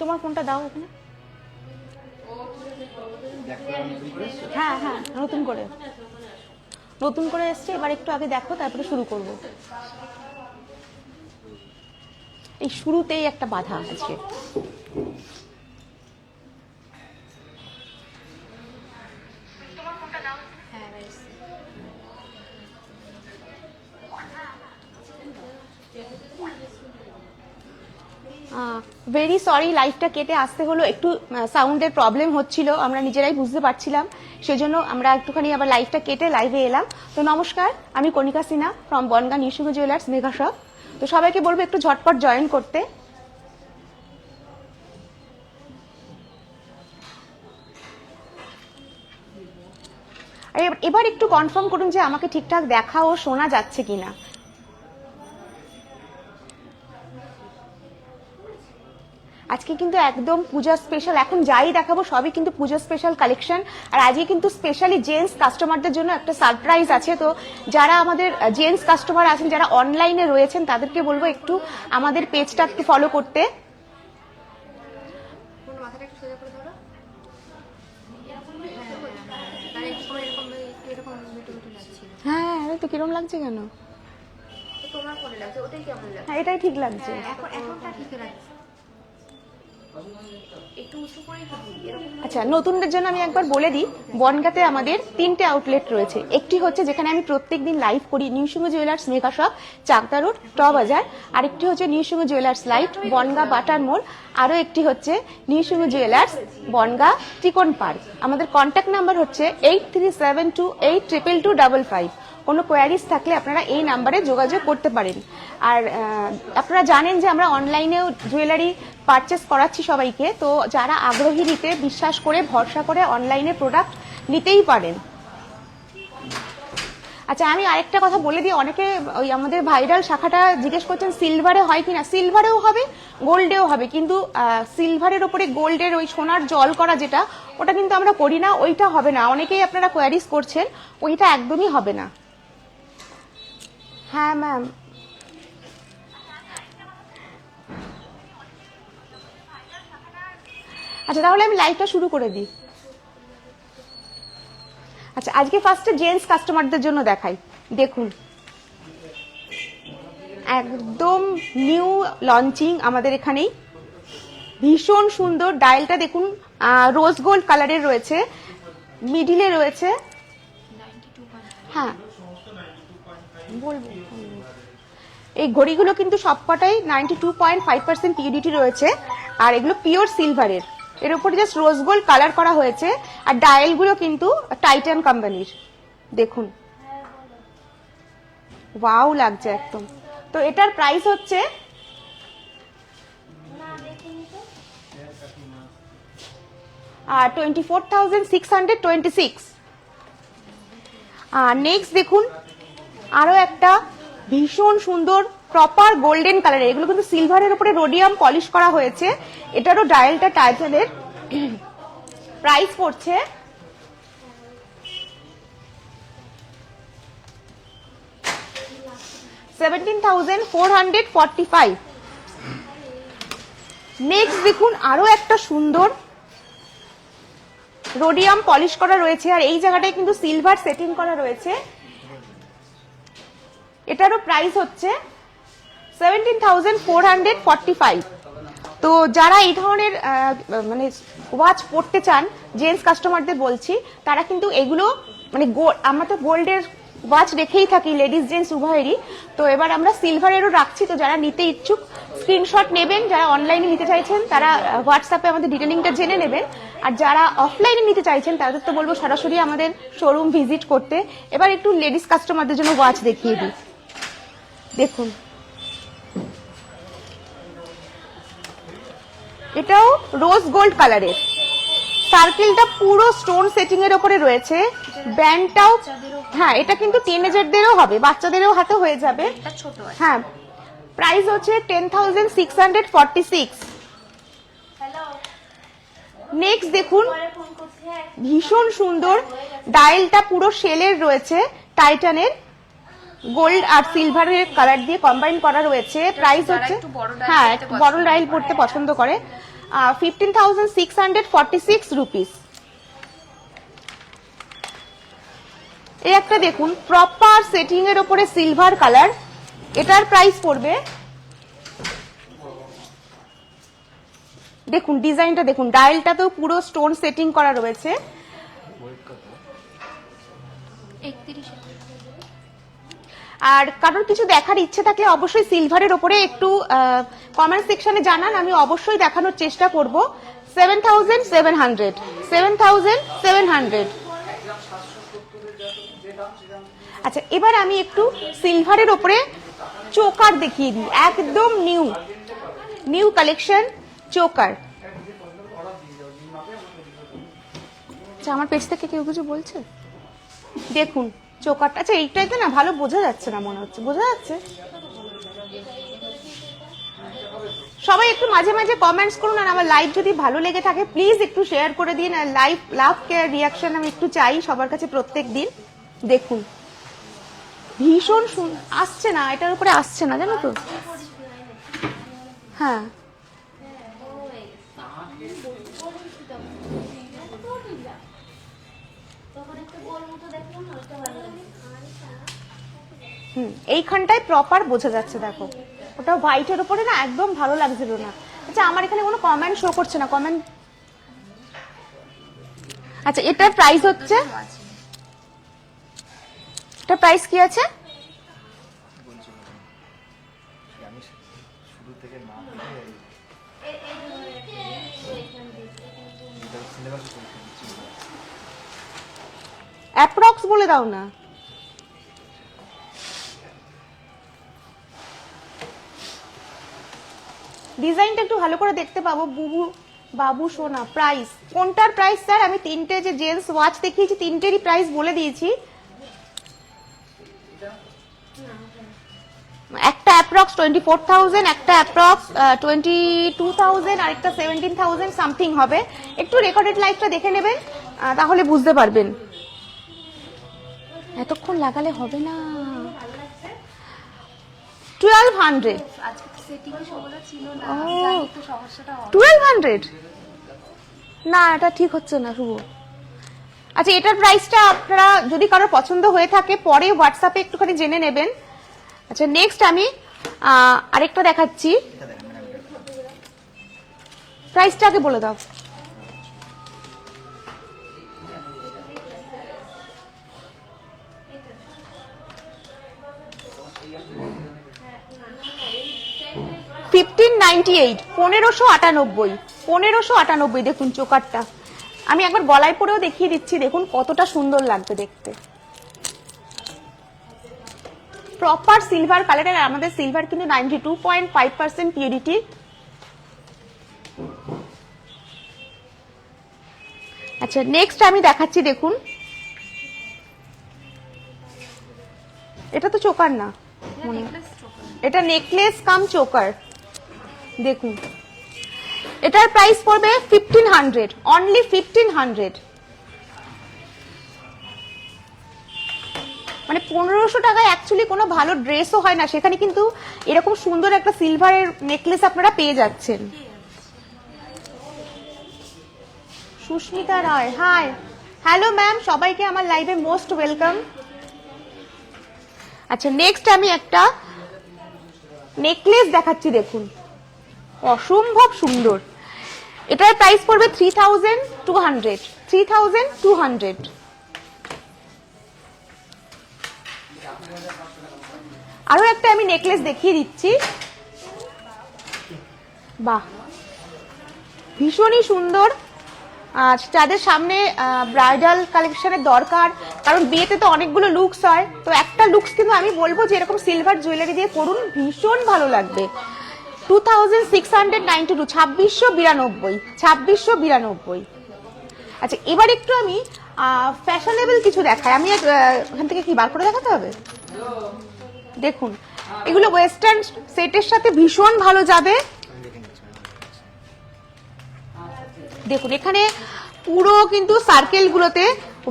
তোমার ফোনটা দাও ওখানে। হ্যাঁ হ্যাঁ নতুন করে। নতুন করে এসছে, এবার একটু আগে দেখো, তারপরে শুরু করব। এই শুরুতেই একটা বাধা আজকে ভেরি সরি লাইফটা কেটে আসতে হলো। একটু সাউন্ডের প্রবলেম হচ্ছিল, আমরা নিজেরাই বুঝতে পারছিলাম। সেজন্য আমরা একটুখানি আবার লাইফটা কেটে লাইভে এলাম। তো নমস্কার, আমি কণিকা সিনহা ফ্রম বনগা নিউসুগো জুয়েলার্স মেঘা শপ তো সবাইকে বলব একটু ঝটপট জয়েন করতে। এবার একটু কনফার্ম করুন যে আমাকে ঠিকঠাক দেখা ও শোনা যাচ্ছে কিনা। আজকে কিন্তু একদম পূজা স্পেশাল এখন যাই দেখাবো সবই কিন্তু পূজা স্পেশাল কালেকশন আর আজকে কিন্তু স্পেশালি জেন্টস কাস্টমারদের জন্য একটা সারপ্রাইজ আছে। তো যারা আমাদের জেন্টস কাস্টমার আছেন যারা অনলাইনে রয়েছেন তাদেরকে বলব একটু আমাদের পেজটা একটু ফলো করতে। কোনো মাথাটা একটু সোজা করে ধরো। হ্যাঁ, হ্যাঁ, হ্যাঁ। হ্যাঁ তো কিরম লাগছে কেন? হ্যাঁ এটাই ঠিক লাগছে। এখন এখনটা ঠিক লাগছে। আচ্ছা নতুনদের জন্য আমি একবার বলে দিই, বনগাতে আমাদের তিনটে আউটলেট রয়েছে। একটি হচ্ছে যেখানে আমি প্রত্যেক দিন লাইভ করি নিউসুঙ্গ jewellers Megha shop Chakdah road ট বাজার। আরেকটি হচ্ছে নিউসুঙ্গ জুয়েলার্স লাইট বনগা বাটার মোড় আরও একটি হচ্ছে নিউসুঙ্গ জুয়েলার্স বনগা টিকন পার্ক আমাদের কন্ট্যাক্ট নাম্বার হচ্ছে eight three seven two eight triple two double five কোনো কোয়ারিজ থাকলে আপনারা এই নাম্বারে যোগাযোগ করতে পারেন। আর আপনারা জানেন যে আমরা অনলাইনেও জুয়েলারি পারচেস করাচ্ছি সবাইকে, তো যারা আগ্রহী নিতে, বিশ্বাস করে, ভরসা করে অনলাইনে প্রোডাক্ট নিতেই পারেন। আচ্ছা আমি আরেকটা কথা বলে দিই, অনেকে ওই আমাদের ভাইরাল শাখাটা জিজ্ঞেস করছেন সিলভারে হয় কিনা? সিলভারেও হবে গোল্ডেও হবে, কিন্তু সিলভারের ওপরে গোল্ডের ওই সোনার জল করা যেটা, ওটা কিন্তু আমরা করি না, ওইটা হবে না। অনেকেই আপনারা কোয়ারিজ করছেন, ওইটা একদমই হবে না। হ্যাঁ ম্যাম আচ্ছা তাহলে আমি লাইভটা শুরু করে দিই। আচ্ছা আজকে ফার্স্টে জেন্টস কাস্টমারদের জন্য দেখাই। দেখুন। একদম নিউ লঞ্চিং আমাদের এখানেই। ভীষণ সুন্দর ডায়ালটা দেখুন। রোজ গোল্ড কালারের রয়েছে। মিডিলে রয়েছে। হ্যাঁ বলব। এই ঘড়িগুলো কিন্তু সবকটাই ninety two point five percent purity রয়েছে, আর এগুলো পিওর সিলভারের এর উপরে জাস্ট রোজ গোল্ড কালার করা হয়েছে, আর ডায়ালগুলো কিন্তু টাইটান কোম্পানির দেখুন। ওয়াও লাগছে একদম। তো এটার প্রাইস হচ্ছে আর twenty four thousand six hundred twenty six আর নেক্সট দেখুন আরও একটা ভীষণ সুন্দর প্রপার গোল্ডেন কালারের এগুলো কিন্তু সিলভারের উপরে রোডিয়াম পলিশ করা হয়েছে। এটারও ডায়ালটা টাইটানের প্রাইস পড়ছে seventeen thousand four hundred forty five next দেখুন আরও একটা সুন্দর রোডিয়াম পলিশ করা রয়েছে। আর এই জায়গাটায় কিন্তু সিলভার সেটিং করা রয়েছে। এটারও প্রাইস হচ্ছে থাউজেন্ড ফোর হান্ড্রেড ফাইভ তো যারা এই ধরনের মানে ওয়াচ পড়তে চান জেন্টস কাস্টমারদের বলছি, তারা কিন্তু এগুলো মানে আমরা তো গোল্ডের ওয়াচ রেখেই থাকি লেডিস জেন্টস উভয়েরই। তো এবার আমরা সিলভারেরও রাখছি, তো যারা নিতে ইচ্ছুক স্ক্রিনশট নেবেন, যারা অনলাইনে নিতে চাইছেন, তারা হোয়াটসঅ্যাপে আমাদের ডিটেলিংটা জেনে নেবেন। আর যারা অফলাইনে নিতে চাইছেন, তাদের তো বলব সরাসরি আমাদের শোরুম ভিজিট করতে। এবার একটু লেডিস কাস্টমারদের জন্য ওয়াচ দেখিয়ে দিই। দেখুন। এটাও রোজ গোল্ড কালারের সার্কেলটা পুরো স্টোন সেটিং এর উপরে রয়েছে। ব্যান্ডটাও হ্যাঁ এটা কিন্তু টিনেজারদেরও হবে। বাচ্চাদেরও হাতে হয়ে যাবে। ছোট হ্যাঁ। প্রাইস হচ্ছে ten thousand six hundred forty six next দেখুন। ভীষণ সুন্দর। ডায়েলটা পুরো শেলের রয়েছে টাইটানের গোল্ড আর সিলভারের কালার দিয়ে কম্বাইন করা রয়েছে। প্রাইস হচ্ছে হ্যাঁ বড় ডাইল পড়তে পছন্দ করে। Fifteen thousand six hundred forty six rupees এই একটা দেখুন প্রপার সেটিং এর উপরে সিলভার কালার এটার প্রাইস পড়বে। দেখুন ডিজাইনটা দেখুন ডায়ালটাতেও পুরো স্টোন সেটিং করা রয়েছে। একত্রিশ। আর কারোর কিছু দেখার ইচ্ছে থাকলে অবশ্যই সিলভারের ওপরে একটু কমেন্ট সেকশনে জানান, আমি অবশ্যই দেখানোর চেষ্টা করব। Seven thousand seven hundred seven thousand seven hundred আচ্ছা এবার আমি একটু সিলভারের ওপরে চোকার দেখিয়ে দিই, একদম নিউ নিউ কালেকশন চোকার। আচ্ছা আমার পেজ থেকে কেউ কিছু বলছে? দেখুন চোকারটা আচ্ছা এইটাইতে না ভালো বোঝা যাচ্ছে না মনে হচ্ছে। বোঝা যাচ্ছে? সবাই একটু মাঝে মাঝে কমেন্টস করুন আর আমার লাইভ যদি ভালো লেগে থাকে প্লিজ একটু শেয়ার করে দিন আর লাইভ লাভ কেয়ার রিয়াকশন আমি একটু চাই সবার কাছে প্রত্যেক দিন। দেখুন। ভীষণ আসছে না, এটার উপরে আসছে না, জানো তো? হ্যাঁ। হুম, এইখানটায় প্রপার বোঝা যাচ্ছে, দেখো। ওটা হোয়াইটের উপরে না, একদম ভালো লাগছিল না। আচ্ছা আমার এখানে কোনো কমেন্ট শো করছে না কমেন্ট আচ্ছা এটার প্রাইস হচ্ছে? এটা প্রাইস কি আছে? অ্যাপ্রক্স বলে দাও না। ডিজাইনটা একটু ভালো করে দেখতে পাবো। বুবু, বাবু সোনা প্রাইস কোনটার প্রাইস স্যার আমি তিনটে যে জেন্টস ওয়াচ দেখিয়েছি, তিনটেরই প্রাইস বলে দিয়েছি। একটা অ্যাপ্রক্স টোয়েন্টি ফোর থাউজেন্ড একটা অ্যাপ্রক্স টোয়েন্টি টু থাউজেন্ড আর একটা সেভেন্টিন থাউজেন্ড সামথিং হবে। একটু রেকর্ডেড লাইফটা দেখে নেবেন তাহলে বুঝতে পারবেন। এতক্ষণ লাগালে হবে না। টুয়েলভ হান্ড্রেড টুয়েলভ হান্ড্রেড না। এটা ঠিক হচ্ছে না শুভ। আচ্ছা এটার প্রাইসটা আপনারা যদি কারোর পছন্দ হয়ে থাকে পরে হোয়াটসঅ্যাপে একটুখানি জেনে নেবেন। আচ্ছা নেক্সট আমি আরেকটা দেখাচ্ছি। প্রাইসটা আগে বলে দাও। ফিফটিন নাইনটি এইট পনেরোশো আটানব্বই পনেরোশো আটানব্বই দেখুন চোকারটা আমি একবার গলায় পরেও দেখিয়ে দিচ্ছি দেখুন কতটা সুন্দর লাগবে দেখতে। প্রপার সিলভার কালারের আমাদের সিলভার কিন্তু ninety two point five percent purity আচ্ছা নেক্সট আমি দেখাচ্ছি দেখুন। এটা তো চোকার না। এটা নেকলেস কাম চোকার। দেখুন। এটার প্রাইস পড়বে fifteen hundred only fifteen hundred মানে পনেরোশো টাকায় অ্যাকচুয়ালি কোনো ভালো ড্রেসও হয় না, সেখানে কিন্তু এরকম সুন্দর একটা সিলভারের নেকলেস আপনারা পেয়ে যাচ্ছেন। Susmita Roy hi hello ma'am সবাইকে আমার লাইভে মোস্ট ওয়েলকাম আচ্ছা নেক্সট আমি একটা নেকলেস দেখাচ্ছি, দেখুন। অসম্ভব সুন্দর। এটার প্রাইস পড়বে three thousand two hundred three thousand two hundred আরও একটা আমি নেকলেস দেখিয়ে দিচ্ছি। বাহ। ভীষণই সুন্দর। যাদের সামনে ব্রাইডাল কালেকশনের দরকার, কারণ বিয়েতে তো অনেকগুলো লুকস হয়, তো একটা লুকস কিন্তু আমি বলব যে এরকম সিলভার জুয়েলারি দিয়ে করুন ভীষণ ভালো লাগবে। Two thousand six hundred ninety two ছাব্বিশশো বিরানব্বই ছাব্বিশশো বিরানব্বই। আচ্ছা এবার একটু আমি ফ্যাশনেবল কিছু দেখাই। আমি ওখান থেকে কি বার করে দেখাতে হবে? দেখুন, এগুলো ওয়েস্টার্ন সেটের সাথে ভীষণ ভালো যাবে। দেখুন, এখানে পুরো কিন্তু সার্কেল গুলোতে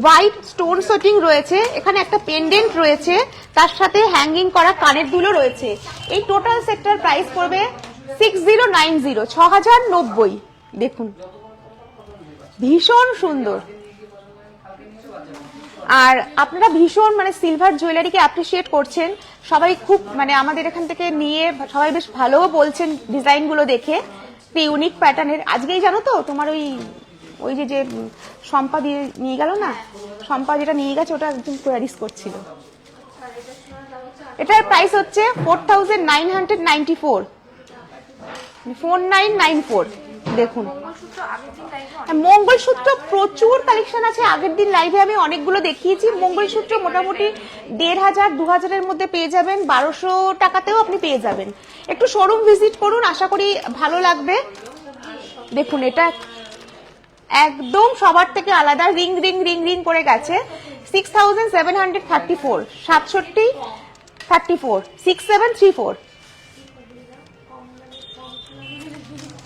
হোয়াইট স্টোন সেটিং রয়েছে, এখানে একটা পেন্ডেন্ট রয়েছে, তার সাথে হ্যাঙ্গিং করা কানের দুলো রয়েছে। এই টোটাল সেটটার প্রাইস পড়বে সিক্স জিরো নাইন জিরো ছ হাজার নব্বই। দেখুন, ভীষণ সুন্দর। আর আপনারা ভীষণ মানে সিলভার জুয়েলারিকে অ্যাপ্রিসিয়েট করছেন। সবাই খুব মানে আমাদের এখান থেকে নিয়ে সবাই বেশ ভালোও বলছেন ডিজাইনগুলো দেখে। ইউনিক প্যাটার্নের আজকেই জানো তো, তোমার ওই ওই যে যে শম্পা দিয়ে নিয়ে গেল না? শম্পা যেটা নিয়ে গেছে ওটা একদম কোয়ারিস করছিল। এটার প্রাইস হচ্ছে four thousand nine hundred ninety four four nine nine four দেখুন। মঙ্গলসূত্র হ্যাঁ, মঙ্গলসূত্র প্রচুর কালেকশন আছে। আগের দিন লাইভে আমি অনেকগুলো দেখিয়েছি। মঙ্গলসূত্র মোটামুটি দেড় হাজার দু হাজারের মধ্যে পেয়ে যাবেন। বারোশো টাকাতেও আপনি পেয়ে যাবেন। একটু শোরুম ভিজিট করুন আশা করি ভালো লাগবে। দেখুন এটা একদম সবার থেকে আলাদা রিং রিং রিং রিং করে গেছে। Six thousand seven hundred thirty four সাতষট্টি thirty four six seven three four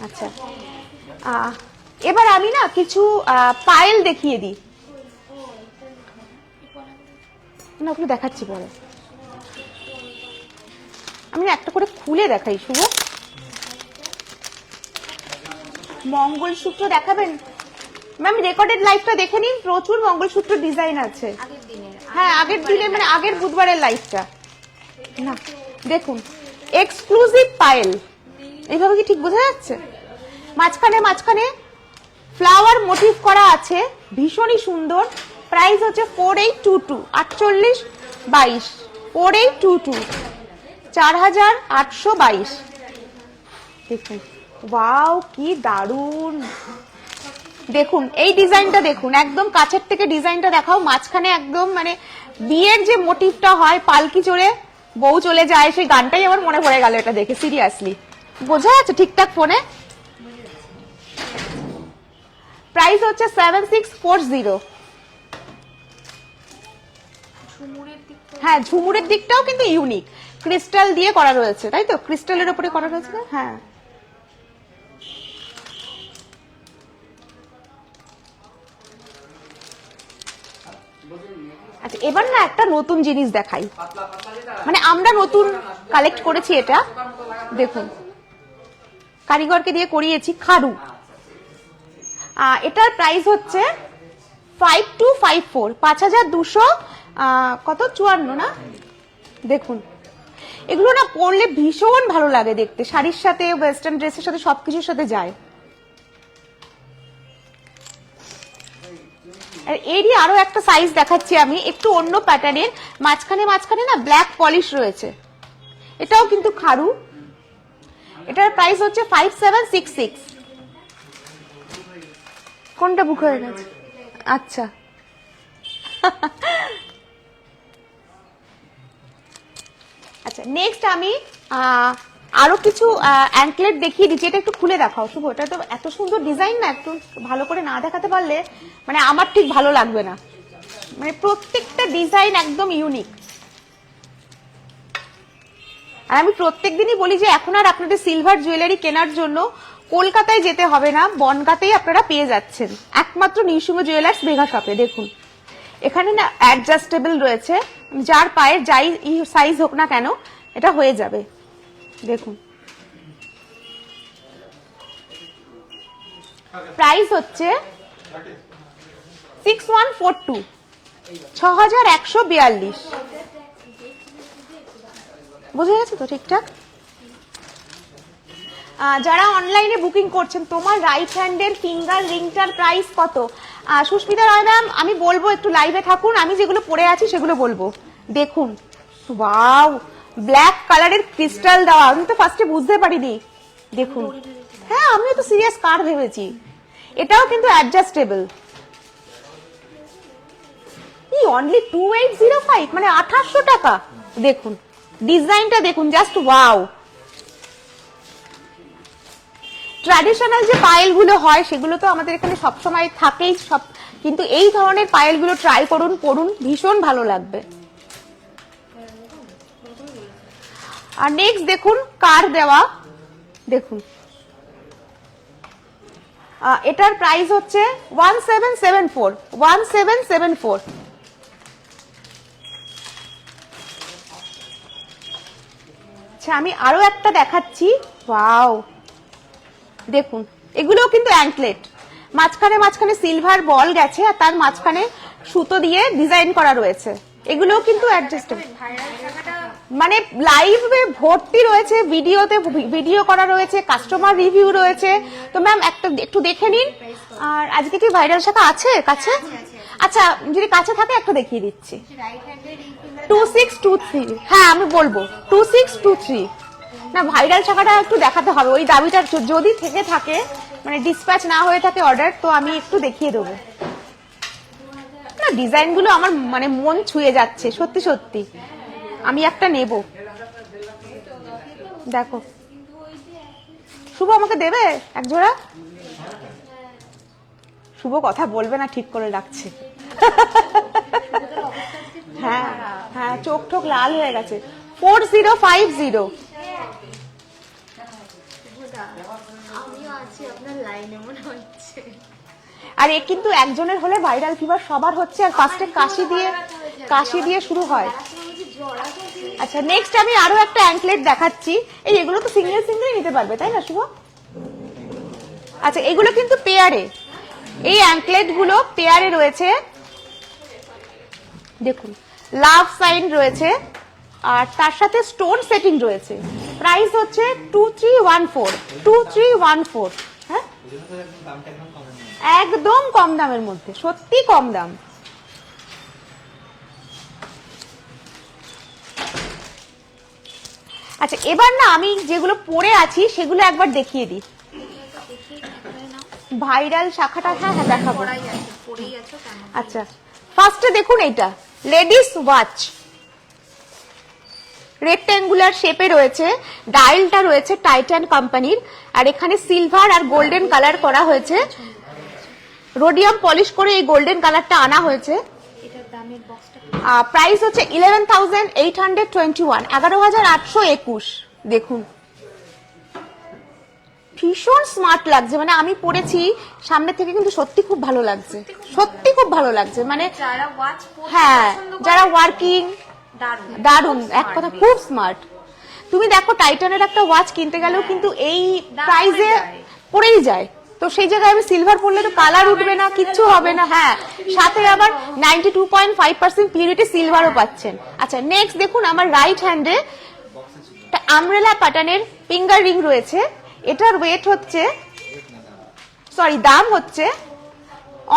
আচ্ছা এবার আমি না কিছু পায়েল দেখিয়ে দিই। না, ওগুলো দেখাচ্ছি পরে। আমি একটা করে খুলে দেখাই, শুভ। মঙ্গলসূত্র দেখাবেন? ম্যাম রেকর্ডেড লাইভটা দেখে নিন। প্রচুর মঙ্গলসূত্র ডিজাইন আছে। হ্যাঁ আগের দিনে মানে আগের বুধবারের লাইভটা না দেখুন। এক্সক্লুসিভ পায়েল এইভাবে কি ঠিক বোঝা যাচ্ছে? মাঝখানে মাঝখানে ফ্লাওয়ার মোটিভ করা আছে। ভীষণই সুন্দর। প্রাইস হচ্ছে ফোর এইট টু টু আটচল্লিশ বাইশ। ফোর এইট টু টু চার হাজার আটশো বাইশ। দেখুন। ওয়াও কি দারুণ। দেখুন এই ডিজাইনটা দেখুন একদম কাছের থেকে ডিজাইনটা দেখাও মাঝখানে একদম মানে বিয়ের যে মোটিভটা হয় পালকি চড়ে বউ চলে যায় সেই গানটাই আমার মনে পড়ে গেল এটা দেখে সিরিয়াসলি বোঝা যাচ্ছে ঠিকঠাক ফোনে? প্রাইস হচ্ছে সেভেন সিক্স ফোর জিরো হ্যাঁ ঝুমুরের দিকটাও কিন্তু ইউনিক ক্রিস্টাল দিয়ে করা রয়েছে তাই তো? ক্রিস্টালের উপরে করা রয়েছে? হ্যাঁ। আচ্ছা এবার না একটা নতুন জিনিস দেখাই। মানে আমরা নতুন কালেক্ট করেছি এটা। দেখুন। কারিগরকে দিয়ে করিয়েছি খারু। এটার প্রাইস হচ্ছে ফাইভ টু ফাইভ ফোর পাঁচ হাজার দুশো কত? চুয়ান্ন না? দেখুন। এগুলো না পরলে ভীষণ ভালো লাগে দেখতে। শাড়ির সাথে ওয়েস্টার্ন ড্রেসের সাথে সবকিছুর সাথে যায়। আর এরই আরও একটা সাইজ দেখাচ্ছি আমি। একটু অন্য প্যাটার্নের মাঝখানে মাঝখানে না ব্ল্যাক পলিশ রয়েছে। এটাও কিন্তু খারু। এটার প্রাইস হচ্ছে ফাইভ সেভেন সিক্স সিক্স কোনটা বুক হয়ে গেছে? আচ্ছা। আচ্ছা নেক্সট আমি আরও কিছু অ্যাঙ্কলেট দেখিয়ে দিচ্ছি। এটা একটু খুলে দেখাও, শুভ। এটা তো এত সুন্দর ডিজাইন না, একটু ভালো করে না দেখাতে পারলে মানে আমার ঠিক ভালো লাগবে না। মানে প্রত্যেকটা ডিজাইন একদম ইউনিক আর আমি প্রত্যেক দিনই বলি যে এখন আর আপনাদের সিলভার জুয়েলারি কেনার জন্য কলকাতায় যেতে হবে না, বনগাতেই আপনারা পেয়ে যাচ্ছেন। একমাত্র নিঃসুঙ্গ জুয়েলার্স মেঘা শপে দেখুন। এখানে না অ্যাডজাস্টেবল রয়েছে, যার পায়ের যাই সাইজ হোক না কেন, এটা হয়ে যাবে। দেখুন। প্রাইস হচ্ছে সিক্স ওয়ান ফোর টু ছ হাজার একশো বিয়াল্লিশ। গেছে তো ঠিকঠাক? যারা অনলাইনে বুকিং করছেন, তোমার রাইট হ্যান্ডের ফিঙ্গার রিংটার প্রাইস কত? সুস্মিতা রয় ম্যাম আমি বলব একটু লাইভে থাকুন, আমি যেগুলো পড়ে আছি সেগুলো বলব। দেখুন। ওয়াও ব্ল্যাক কালারের ক্রিস্টাল দেওয়া। আমি তো ফার্স্টে বুঝতে পারিনি। দেখুন। হ্যাঁ আমিও তো সিরিয়াস কার ভেবেছি। এটাও কিন্তু অ্যাডজাস্টেবল এই only two eight zero five মানে আঠাশশো টাকা। দেখুন। ডিজাইনটা দেখুন জাস্ট ওয়াও ট্র্যাডিশনাল যে পায়েলগুলো হয়, সেগুলো তো আমাদের এখানে সবসময় থাকেই সব। কিন্তু এই ধরনের পায়েলগুলো ট্রাই করুন, পড়ুন, ভীষণ ভালো লাগবে। আর নেক্সট দেখুন কার দেওয়া। দেখুন। এটার প্রাইস হচ্ছে one seven seven four one seven seven four আচ্ছা আমি আরও একটা দেখাচ্ছি। ওয়াও দেখুন, এগুলোও কিন্তু অ্যাঙ্কলেট মাঝখানে মাঝখানে সিলভার বল গেছে আর তার মাঝখানে সুতো দিয়ে ডিজাইন করা রয়েছে। এগুলোও কিন্তু মানে লাইভে ভর্তি রয়েছে ভিডিওতে ভিডিও করা রয়েছে কাস্টমার রিভিউ রয়েছে। তো ম্যাম একটা একটু দেখে নিন। আর আজকে কি ভাইরাল শাখা আছে কাছে? আচ্ছা যদি কাছে থাকে, একটা দেখিয়ে দিচ্ছি। টু সিক্স টু থ্রি হ্যাঁ আমি বলব। টু সিক্স টু থ্রি না ভাইরাল শাখাটা একটু দেখাতে হবে। ওই দাবিটা যদি থেকে থাকে মানে ডিসপ্যাচ না হয়ে থাকে অর্ডার তো আমি একটু দেখিয়ে দেবো। না ডিজাইনগুলো আমার মানে মন ছুঁয়ে যাচ্ছে, সত্যি সত্যি। আমি একটা নেব। দেখো। শুভ আমাকে দেবে? এক জোড়া? শুভ কথা বলবে না, ঠিক করে রাখছে। হ্যাঁ হ্যাঁ চোখ টোক লাল হয়ে গেছে। Four zero five zero. আমিও আছি, আপনার লাইনে মনে হচ্ছে। আর এ কিন্তু একজনের হলে ভাইরাল ফিভার সবার হচ্ছে, আর ফার্স্টে কাশি দিয়ে কাশি দিয়ে শুরু হয়। আচ্ছা নেক্সট আমি আরও একটা অ্যাঙ্কলেট দেখাচ্ছি। এই এগুলো তো সিঙ্গেল সিঙ্গেল নিতে পারবে, তাই না, শুভ? আচ্ছা এগুলো কিন্তু পেয়ারে এই অ্যাঙ্কলেটগুলো পেয়ারে রয়েছে। দেখুন লাভ সাইন রয়েছে, আর তার সাথে স্টোন সেটিং রয়েছে। প্রাইস হচ্ছে two three one four two three one four হ্যাঁ? একদম কম দামের মধ্যে সত্যি কম দাম। আচ্ছা এবার না আমি যেগুলো পরে আছি সেগুলো একবার দেখিয়ে দিই। ভাইরাল শাখাটা হ্যাঁ হ্যাঁ দেখাবো। আচ্ছা ফার্স্টে দেখুন এইটা লেডিস ওয়াচ রেক্ট্যাঙ্গুলার শেপে রয়েছে ডায়ালটা রয়েছে টাইটান কোম্পানির আর এখানে সিলভার আর গোল্ডেন কালার করা হয়েছে। রোডিয়াম পলিশ করে এই গোল্ডেন কালারটা আনা হয়েছে। প্রাইস হচ্ছে eleven thousand eight hundred twenty one এগারো হাজার আটশো একুশ। দেখুন। ভীষণ স্মার্ট লাগছে। মানে আমি পড়েছি সামনে থেকে কিন্তু সত্যি খুব ভালো লাগছে। সত্যি খুব ভালো লাগছে। মানে হ্যাঁ যারা ওয়ার্কিং দারুণ। এক কথা খুব স্মার্ট তুমি দেখো টাইটানের একটা ওয়াচ কিনতে গেলেও কিন্তু এই প্রাইজে পড়ে পড়েই যায়। তো সেই জায়গায় আমি সিলভার পরলে তো কালার উঠবে না, কিচ্ছু হবে না হ্যাঁ। সাথে আবার ninety two point five percent purity সিলভারও পাচ্ছেন। আচ্ছা নেক্সট দেখুন আমার রাইট হ্যান্ডে আমরেলা প্যাটার্নের ফিঙ্গার রিং রয়েছে। এটার ওয়েট হচ্ছে সরি দাম হচ্ছে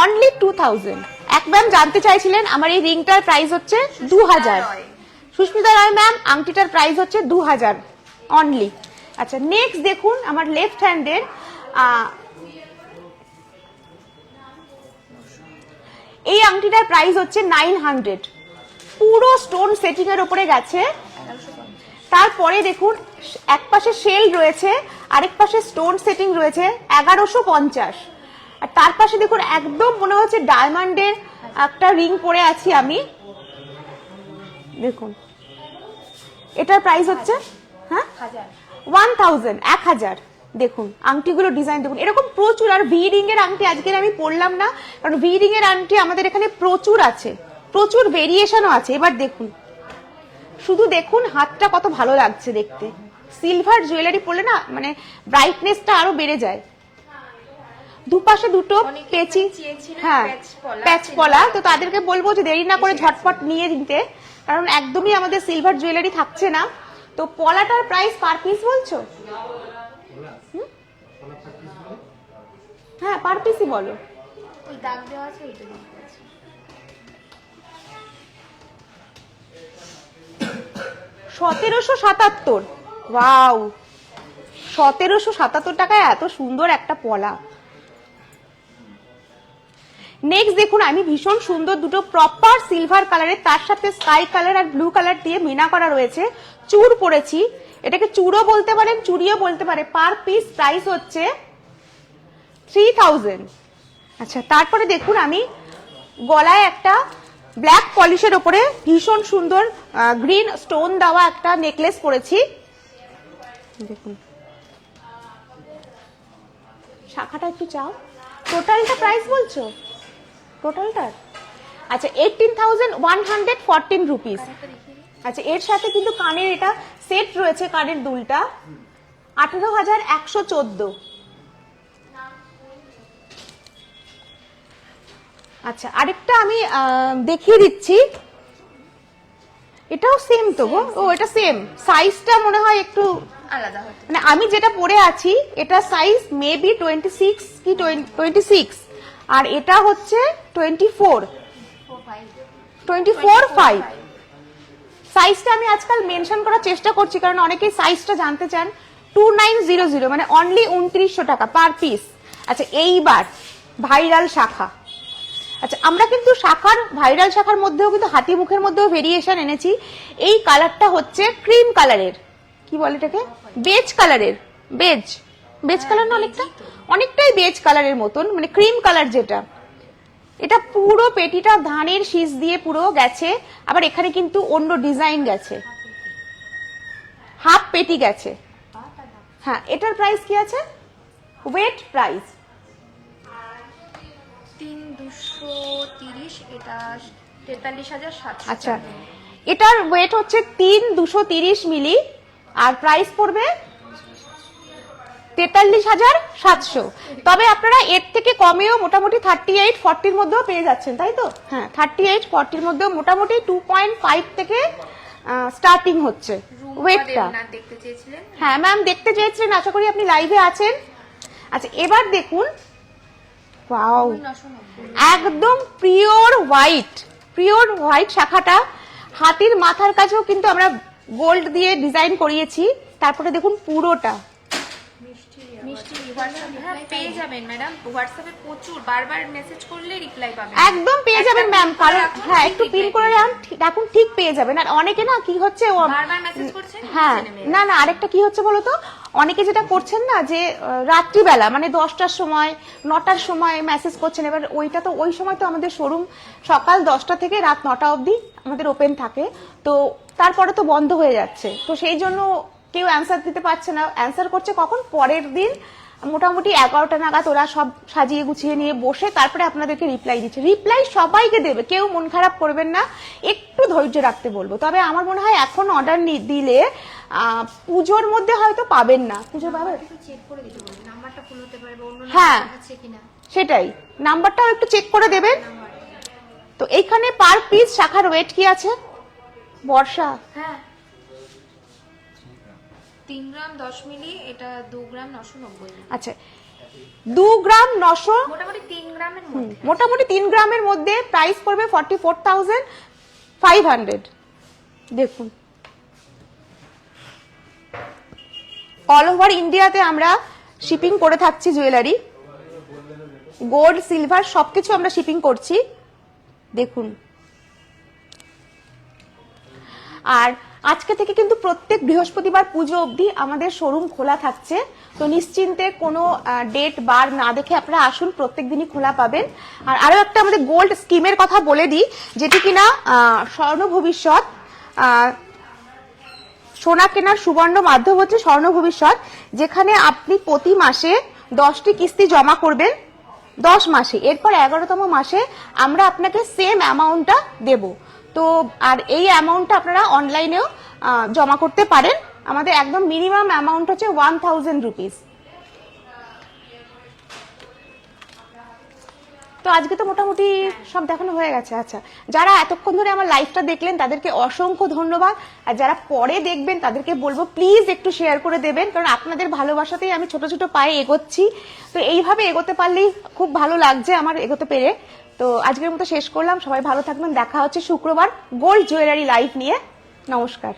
অনলি টু থাউজেন্ড এক ম্যাম জানতে চাইছিলেন, আমার এই রিংটার প্রাইস হচ্ছে দু হাজার সুস্মিতা রায় ম্যাম আংটিটার প্রাইস হচ্ছে দু হাজার অনলি আচ্ছা নেক্সট দেখুন আমার লেফট হ্যান্ডের এই আংটিটার প্রাইস হচ্ছে নাইন হান্ড্রেড পুরো স্টোন সেটিং এর উপরে গেছে। তারপরে দেখুন এক পাশে শেল রয়েছে আরেক পাশে স্টোন সেটিং রয়েছে এগারোশো পঞ্চাশ। আর তার পাশে দেখুন একদম মনে হচ্ছে ডায়মন্ডের একটা রিং পরে আছি আমি। দেখুন এটার প্রাইস হচ্ছে হ্যাঁ? ওয়ান থাউজেন্ড এক হাজার। দেখুন আংটিগুলো ডিজাইন দেখুন। এরকম প্রচুর আর ভি রিং এর আংটি আজকের আমি পরলাম না কারণ ভি রিং এর আংটি আমাদের এখানে প্রচুর আছে প্রচুর ভেরিয়েশনও আছে। এবার দেখুন শুধু দেখুন হাতটা কত ভালো লাগছে দেখতে। সিলভার জুয়েলারি পরলে না মানে ব্রাইটনেসটা আরও বেড়ে যায়। দুপাশে দুটো পেচি হ্যাঁ প্যাচ পলা, তো তাদেরকে বলব যে দেরি না করে ঝটপট নিয়ে নিতে কারণ একদমই আমাদের সিলভার জুয়েলারি থাকছে না। তো পলাটার প্রাইস পার পিস বলছো? হ্যাঁ পার পিসই বলো। ওই দাগ দেওয়া আছে ওইটা আছে সতেরোশো সাতাত্তর। ওয়াও! সতেরোশো সাতাত্তর টাকায় এত সুন্দর একটা পলা। নেক্সট দেখুন, আমি ভীষণ সুন্দর দুটো প্রপার সিলভার কালারের তার সাথে স্কাই কালার আর ব্লু কালার দিয়ে মিনা করা রয়েছে। চুর পরেছি এটাকে চুরও বলতে পারেন, চুরিও বলতে পারে। পার পিস প্রাইস হচ্ছে থ্রি থাউজেন্ড আচ্ছা তারপরে দেখুন, আমি গলায় একটা ব্ল্যাক পলিশের ওপরে ভীষণ সুন্দর গ্রিন স্টোন দেওয়া একটা নেকলেস পরেছি। দেখুন। শাখাটা একটু চাও। টোটালটা প্রাইস বলছো? টোটালটার? আচ্ছা eighteen thousand one hundred fourteen rupees. আচ্ছা এর সাথে কিন্তু কানের এটা সেট রয়েছে কানের দুলটা। আঠেরো হাজার একশো চোদ্দ। আচ্ছা আরেকটা আমি দেখিয়ে দিচ্ছি। এটাও সেম তো গো? ও এটা সেম সাইজটা মনে হয় একটু আলাদা মানে আমি যেটা পরে আছি এটা সাইজ মেবি টোয়েন্টি সিক্স কি টোয়েন্টি সিক্স আর এটা হচ্ছে twenty four twenty four five সাইজটা আমি আজকাল মেনশন করার চেষ্টা করছি কারণ অনেকেই সাইজটা জানতে চান। টু নাইন জিরো জিরো মানে অনলি উনত্রিশশো টাকা পার পিস আচ্ছা এইবার ভাইরাল শাখা। আচ্ছা আমরা কিন্তু শাখার ভাইরাল শাখার মধ্যেও কিন্তু হাতি মুখের মধ্যেও ভেরিয়েশন এনেছি। এই কালারটা হচ্ছে ক্রিম কালারের কি বলে এটাকে? বেজ কালারের বেজ বেজ কালার না অনেকটা? অনেকটাই বেজ কালারের মতন মানে ক্রিম কালার যেটা। এটা পুরো পেটিটা ধানের শীষ দিয়ে পুরো গেছে আবার এখানে কিন্তু অন্য ডিজাইন গেছে। হাফ পেটি গেছে। হ্যাঁ এটার প্রাইস কি আছে? ওয়েট প্রাইস আচ্ছা এটার ওয়েট হচ্ছে তিন দুশো তিরিশ মিলি আর প্রাইস পড়বে তেতাল্লিশ হাজার সাতশো। তবে আপনারা এর থেকে কমেও মোটামুটি থার্টি এইট ফর্টির মধ্যেও পেয়ে যাচ্ছেন তাই তো? হ্যাঁ থার্টি এইট ফর্টির মধ্যেও মোটামুটি টু পয়েন্ট ফাইভ থেকে স্টার্টিং হচ্ছে। ওয়েটটা হ্যাঁ ম্যাম দেখতে চেয়েছিলেন আশা করি আপনি লাইভে আছেন। আচ্ছা এবার দেখুন। ওয়াও একদম পিওর হোয়াইট পিওর হোয়াইট শাখাটা। হাতির মাথার কাছেও কিন্তু আমরা গোল্ড দিয়ে ডিজাইন করিয়েছি। তারপরে দেখুন পুরোটা। মিষ্টি হোয়াটসঅ্যাপ হ্যাঁ পেয়ে যাবেন ম্যাডাম হোয়াটসঅ্যাপে প্রচুর বারবার মেসেজ করলে রিপ্লাই পাবেন। একদম পেয়ে যাবেন ম্যাম কারণ হ্যাঁ একটু পিন করে রাখুন ঠিক- ঠিক পেয়ে যাবেন। আর অনেকে না কি হচ্ছে ও- বারবার মেসেজ করছেন হ্যাঁ না না আরেকটা কি হচ্ছে বলতো অনেকে যেটা করছেন না যে রাত্রিবেলা মানে দশটার সময় নটার সময় মেসেজ করছেন এবার ওইটা তো ওই সময় তো আমাদের শোরুম সকাল দশটা থেকে রাত নটা অবধি আমাদের ওপেন থাকে। তো তারপরে তো বন্ধ হয়ে যাচ্ছে। তো সেই জন্য কেউ অ্যান্সার দিতে পারছে না। অ্যান্সার করছে কখন? পরের দিন। মোটামুটি এগারোটা নাগাদ ওরা সব সাজিয়ে গুছিয়ে নিয়ে বসে তারপরে আপনাদেরকে রিপ্লাই দিচ্ছে। রিপ্লাই সবাইকে দেবে কেউ মন খারাপ করবেন না। একটু ধৈর্য রাখতে বলব। তবে আমার মনে হয় এখন অর্ডার দিলে পুজোর মধ্যে হয়তো পাবেন না। পুজো পাবেন হ্যাঁ। সেটাই। নাম্বারটাও একটু চেক করে দেবেন। তো এইখানে পার পিস শাখার ওয়েট কি আছে? বর্ষা। হ্যাঁ। তিন গ্রাম দশ মিলি এটা দু গ্রাম নশো নব্বই মিলি। আচ্ছা দু গ্রাম নশো মোটামুটি তিন গ্রামের মধ্যে। মোটামুটি তিন গ্রামের মধ্যে প্রাইস পড়বে forty four thousand five hundred দেখুন। অল ওভার ইন্ডিয়াতে আমরা শিপিং করে থাকছি জুয়েলারি গোল্ড সিলভার সবকিছু আমরা শিপিং করছি। দেখুন। আর আজকে থেকে কিন্তু প্রত্যেক বৃহস্পতিবার পুজো অবধি আমাদের শোরুম খোলা থাকছে। তো নিশ্চিন্তে কোনো ডেট বার না দেখে আপনারা আসুন, প্রত্যেক দিনই খোলা পাবেন। আর আরও একটা আমাদের গোল্ড স্কিমের কথা বলে দিই, যেটি কিনা স্বর্ণ ভবিষ্যৎ সোনা কেনার সুবর্ণ মাধ্যম হচ্ছে স্বর্ণ ভবিষ্যৎ, যেখানে আপনি প্রতি মাসে দশটি কিস্তি জমা করবেন, দশ মাসে। এরপর এগারোতম মাসে আমরা আপনাকে সেম অ্যামাউন্টটা দেব। তো আর এই অ্যামাউন্টটা আপনারা অনলাইনেও জমা করতে পারেন। আমাদের একদম মিনিমাম অ্যামাউন্ট হচ্ছে ওয়ান থাউজেন্ড রুপিস তো আজকে তো মোটামুটি সব দেখানো হয়ে গেছে। আচ্ছা যারা এতক্ষণ ধরে আমার লাইভটা দেখলেন, তাদেরকে অসংখ্য ধন্যবাদ। আর যারা পরে দেখবেন, তাদেরকে বলব প্লিজ একটু শেয়ার করে দেবেন, কারণ আপনাদের ভালোবাসাতেই আমি ছোট ছোট পায়ে এগোচ্ছি। তো এইভাবে এগোতে পারলেই খুব ভালো লাগছে আমার এগোতে পেরে। তো আজকের মতো শেষ করলাম। সবাই ভালো থাকবেন। দেখা হচ্ছে শুক্রবার গোল্ড জুয়েলারি লাইভ নিয়ে। নমস্কার।